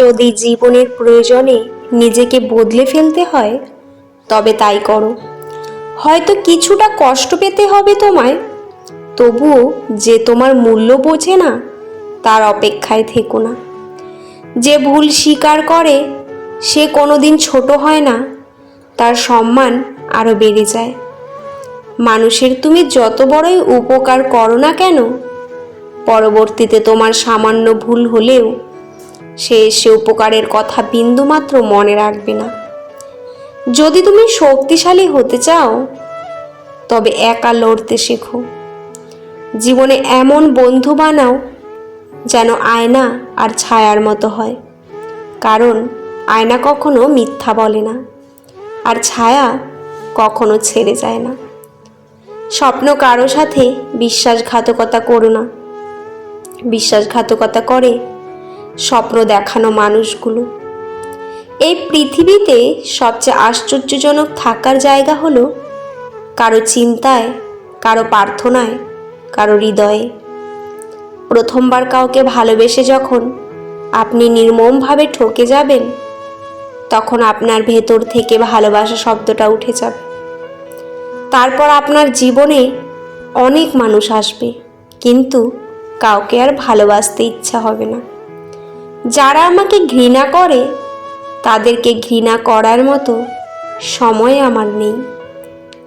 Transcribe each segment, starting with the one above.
যদি জীবনের প্রয়োজনে নিজেকে বদলে ফেলতে হয়, তবে তাই করো। হয়তো কিছুটা কষ্ট পেতে হবে তোমায়, তবুও যে তোমার মূল্য বোঝে না, তার অপেক্ষায় থেকো না। যে ভুল স্বীকার করে, সে কোনোদিন ছোট হয় না, তার সম্মান আরও বেড়ে যায়। মানুষের তুমি যত বড়ই উপকার করো না কেন, পরবর্তীতে তোমার সামান্য ভুল হলেও সে সে উপকারের কথা বিন্দুমাত্র মনে রাখবে না। যদি তুমি শক্তিশালী হতে চাও, তবে একা লড়তে শেখো। জীবনে এমন বন্ধু বানাও যেন আয়না আর ছায়ার মতো হয়। কারণ আয়না কখনো মিথ্যা বলে না, আর ছায়া কখনো ছেড়ে যায় না। স্বপ্ন কারও সাথে বিশ্বাসঘাতকতা করো না। বিশ্বাসঘাতকতা করে স্বপ্ন দেখানো মানুষগুলো। এই পৃথিবীতে সবচেয়ে আশ্চর্যজনক থাকার জায়গা হলো কারও চিন্তায়, কারও প্রার্থনায়, কারও হৃদয়ে। প্রথমবার কাউকে ভালোবেসে যখন আপনি নির্মমভাবে ঠকে যাবেন, তখন আপনার ভেতর থেকে ভালোবাসা শব্দটা উঠে যাবে। তারপর আপনার জীবনে অনেক মানুষ আসবে, কিন্তু কাউকে আর ভালোবাসতে ইচ্ছা হবে না। যারা আমাকে ঘৃণা করে, তাদেরকে ঘৃণা করার মতো সময় আমার নেই।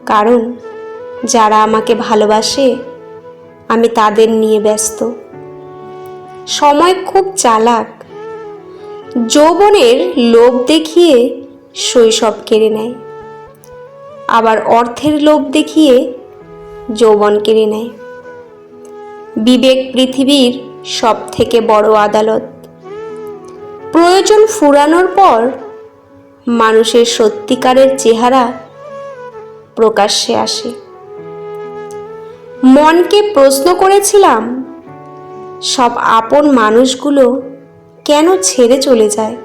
কারণ যারা আমাকে ভালোবাসে, আমি তাদের নিয়ে ব্যস্ত। সময় খুব চালাক। যৌবনের লোভ দেখিয়ে শৈশব কেড়ে নেয়। আবার অর্থের লোভ দেখিয়ে যৌবন কেড়ে নেয়। বিবেক পৃথিবীর সব থেকে বড় আদালত। প্রয়োজন ফুরানোর পর মানুষের সত্যিকারের চেহারা প্রকাশ্যে আসে। মনকে প্রশ্ন করেছিলাম, সব আপন মানুষগুলো কেন ছেড়ে চলে যায়?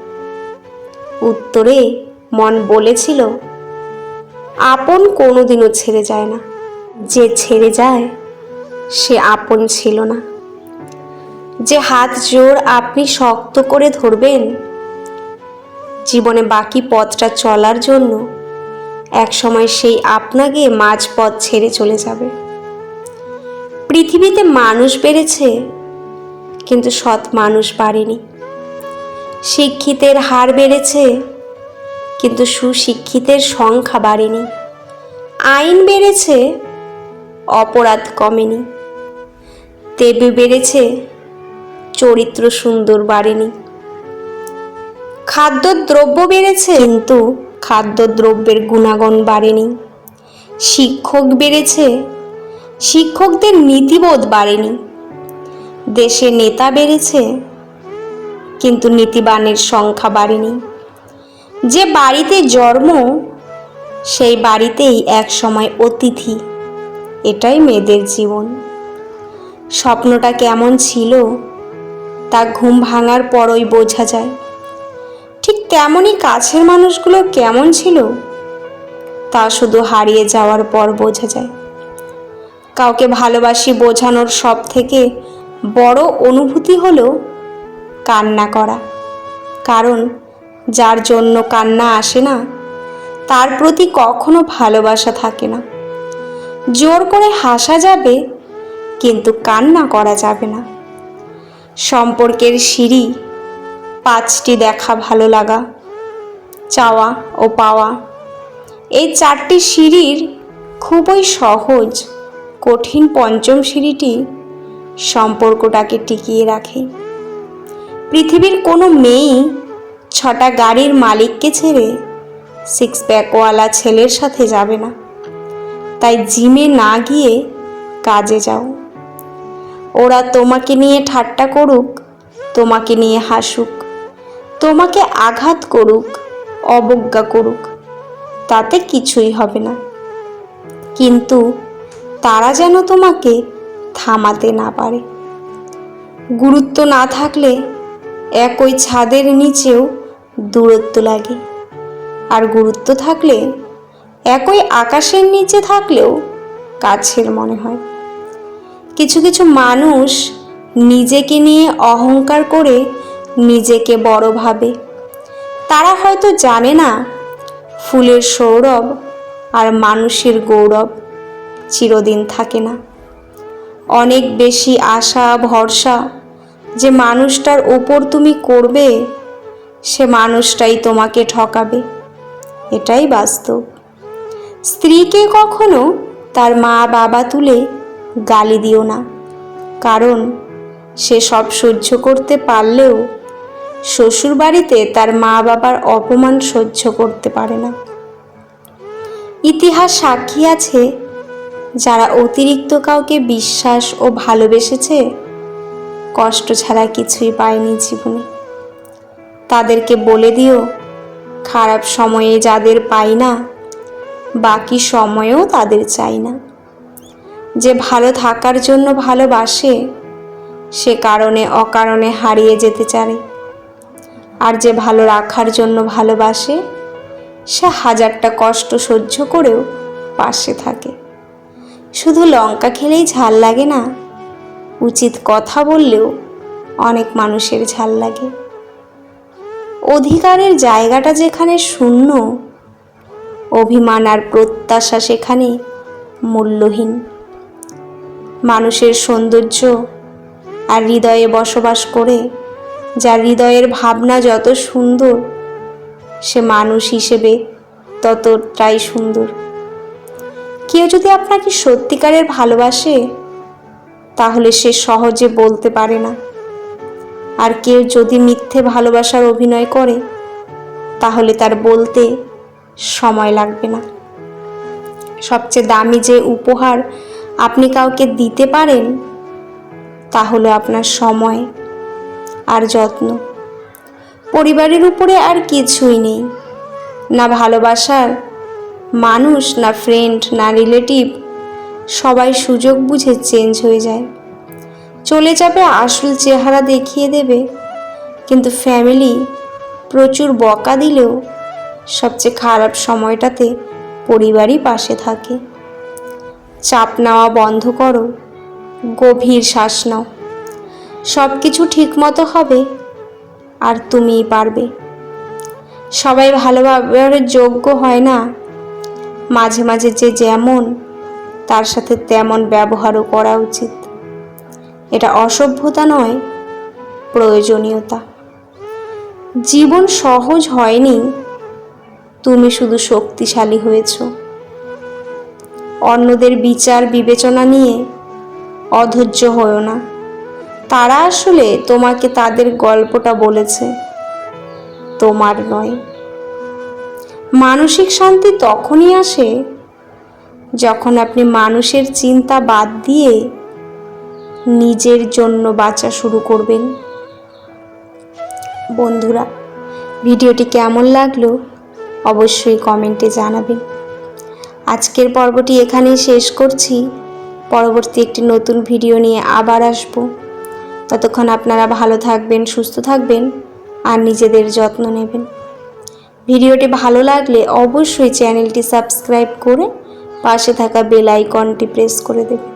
উত্তরে মন বলেছিল, আপন কোনোদিনও ছেড়ে যায় না। যে ছেড়ে যায়, সে আপন ছিল না। যে হাত জোর আপনি শক্ত করে ধরবেন। জীবনে বাকি পথটা চলার জন্য একসময় সেই আপনাকে মাঝপথ ছেড়ে চলে যাবে। পৃথিবীতে মানুষ বেড়েছে, কিন্তু সৎ মানুষ বাড়েনি। শিক্ষিতের হার বেড়েছে, কিন্তু সুশিক্ষিতের সংখ্যা বাড়েনি। আইন বেড়েছে, অপরাধ কমেনি। তেবে বেড়েছে চরিত্র সুন্দর বাড়েনি। খাদ্যদ্রব্য বেড়েছে, কিন্তু খাদ্যদ্রব্যের গুণাগুণ বাড়েনি। শিক্ষক বেড়েছে, শিক্ষকদের নীতিবোধ বাড়েনি। দেশে নেতা বেড়েছে, কিন্তু নীতিবানের সংখ্যা বাড়েনি। যে বাড়িতে জন্ম, সেই বাড়িতেই এক সময় অতিথি, এটাই মেয়েদের জীবন। স্বপ্নটা কেমন ছিল তা ঘুম ভাঙার পরই বোঝা যায়। ঠিক তেমনই কাছের মানুষগুলো কেমন ছিল? তা শুধু হারিয়ে যাওয়ার পর বোঝা যায়। কাউকে ভালোবাসি বোঝানোর সব থেকে বড় অনুভূতি হলো কান্না করা। কারণ যার জন্য কান্না আসে না, তার প্রতি কখনো ভালোবাসা থাকে না। জোর করে হাসা যাবে, কিন্তু কান্না করা যাবে না। সম্পর্কের সিঁড়ি। পাঁচটি দেখা ভালো লাগা, চাওয়া ও পাওয়া। এই চারটি সিঁড়ির খুবই সহজ, কঠিন পঞ্চম সিঁড়িটি সম্পর্কটাকে টিকিয়ে রাখে। পৃথিবীর কোনো মেয়েই ছটা গাড়ির মালিককে ছেড়ে সিক্স প্যাকওয়ালা ছেলের সাথে যাবে না। তাই জিমে না গিয়ে কাজে যাও। ওরা তোমাকে নিয়ে ঠাট্টা করুক, তোমাকে নিয়ে হাসুক, তোমাকে আঘাত করুক, অবজ্ঞা করুক, তাতে কিছুই হবে না। কিন্তু তারা যেন তোমাকে থামাতে না পারে। গুরুত্ব না থাকলে একই ছাদের নিচেও দূরত্ব লাগে। আর গুরুত্ব থাকলে একই আকাশের নিচে থাকলেও কাছের মনে হয়। কিছু কিছু মানুষ নিজেকে নিয়ে অহংকার করে নিজেকে বড় ভাবে। তারা হয়তো জানে না ফুলের সৌরভ আর মানুষের গৌরব চিরদিন থাকে না। অনেক বেশি আশা, ভরসা যে মানুষটার ওপর তুমি করবে, সে মানুষটাই তোমাকে ঠকাবে। এটাই বাস্তব। স্ত্রীকে কখনো তার মা বাবা তুলে গালি দিও না। কারণ সে সব সহ্য করতে পারলেও শ্বশুরবাড়িতে তার মা বাবার অপমান সহ্য করতে পারে না। ইতিহাস সাক্ষী আছে, যারা অতিরিক্ত কাউকে বিশ্বাস ও ভালোবেসেছে, কষ্ট ছাড়া কিছুই পায়নি জীবনে। তাদেরকে বলে দিও, খারাপ সময়ে যাদের পাই না, বাকি সময়েও তাদের চাই না। যে ভালো থাকার জন্য ভালোবাসে, সে কারণে অকারণে হারিয়ে যেতে চায়। আর যে ভালো রাখার জন্য ভালোবাসে, সে হাজারটা কষ্ট সহ্য করেও পাশে থাকে। শুধু লঙ্কা খেলেই ঝাল লাগে না, উচিত কথা বললেও অনেক মানুষের ঝাল লাগে। অধিকারের জায়গাটা যেখানে শূন্য, অভিমান আর প্রত্যাশা সেখানে মূল্যহীন। মানুষের সৌন্দর্য আর হৃদয়ে বসবাস করে, যার হৃদয়ের ভাবনা যত সুন্দর, সে মানুষ হিসেবে ততটাই সুন্দর। কেউ যদি আপনাকে সত্যিকারের ভালোবাসে, তাহলে সে সহজে বলতে পারে না। আর কেউ যদি মিথ্যে ভালোবাসার অভিনয় করে, তাহলে তার বলতে সময় লাগবে না। সবচেয়ে দামি যে উপহার আপনি কাউকে দিতে পারেন তা হলো আপনার সময় আর যত্ন। পরিবারের উপরে আর কিছুই নেই। না ভালোবাসার মানুষ, না ফ্রেন্ড না রিলেটিভ সবাই সুযোগ বুঝে চেঞ্জ হয়ে যায়। চলে যাবে, আসল চেহারা দেখিয়ে দেবে। কিন্তু ফ্যামিলি প্রচুর বকা দিলেও সবচেয়ে খারাপ সময়টাতে পরিবারই পাশে থাকে। চাপ নেওয়া বন্ধ করো, গভীর শ্বাস নাও। সব কিছু ঠিকমতো হবে আর তুমিই পারবে। সবাই ভালোভাবে যোগ্য হয় না। মাঝে মাঝে যে যেমন, তার সাথে তেমন ব্যবহারও করা উচিত। এটা অসভ্যতা নয়, প্রয়োজনীয়তা। জীবন সহজ হয়নি, তুমি শুধু শক্তিশালী হয়েছ। অন্যদের বিচার বিবেচনা নিয়ে অধৈর্য হও না। তারা আসলে তোমাকে তাদের গল্পটা বলেছে, তোমার নয়। মানসিক শান্তি তখনই আসে যখন আপনি মানুষের চিন্তা বাদ দিয়ে নিজের জন্য বাঁচা শুরু করবেন। বন্ধুরা, ভিডিওটি কেমন লাগল অবশ্যই কমেন্টে জানাবেন। আজকের পর্বটি এখানেই শেষ করছি। পরবর্তী একটি নতুন ভিডিও নিয়ে আবার আসব। ততক্ষণ আপনারা ভালো থাকবেন, সুস্থ থাকবেন আর নিজেদের যত্ন নেবেন। ভিডিওটি ভালো লাগলে অবশ্যই চ্যানেলটি সাবস্ক্রাইব করে পাশে থাকা বেল আইকনটি প্রেস করে দেবেন।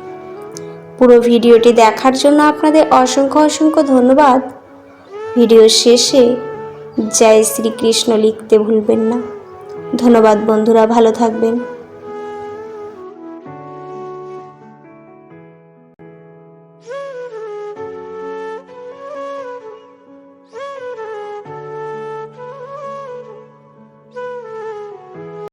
পুরো ভিডিওটি দেখার জন্য আপনাদের অসংখ্য অসংখ্য ধন্যবাদ। ভিডিও শেষে জয় শ্রীকৃষ্ণ লিখতে ভুলবেন না। ধন্যবাদ বন্ধুরা, ভালো থাকবেন।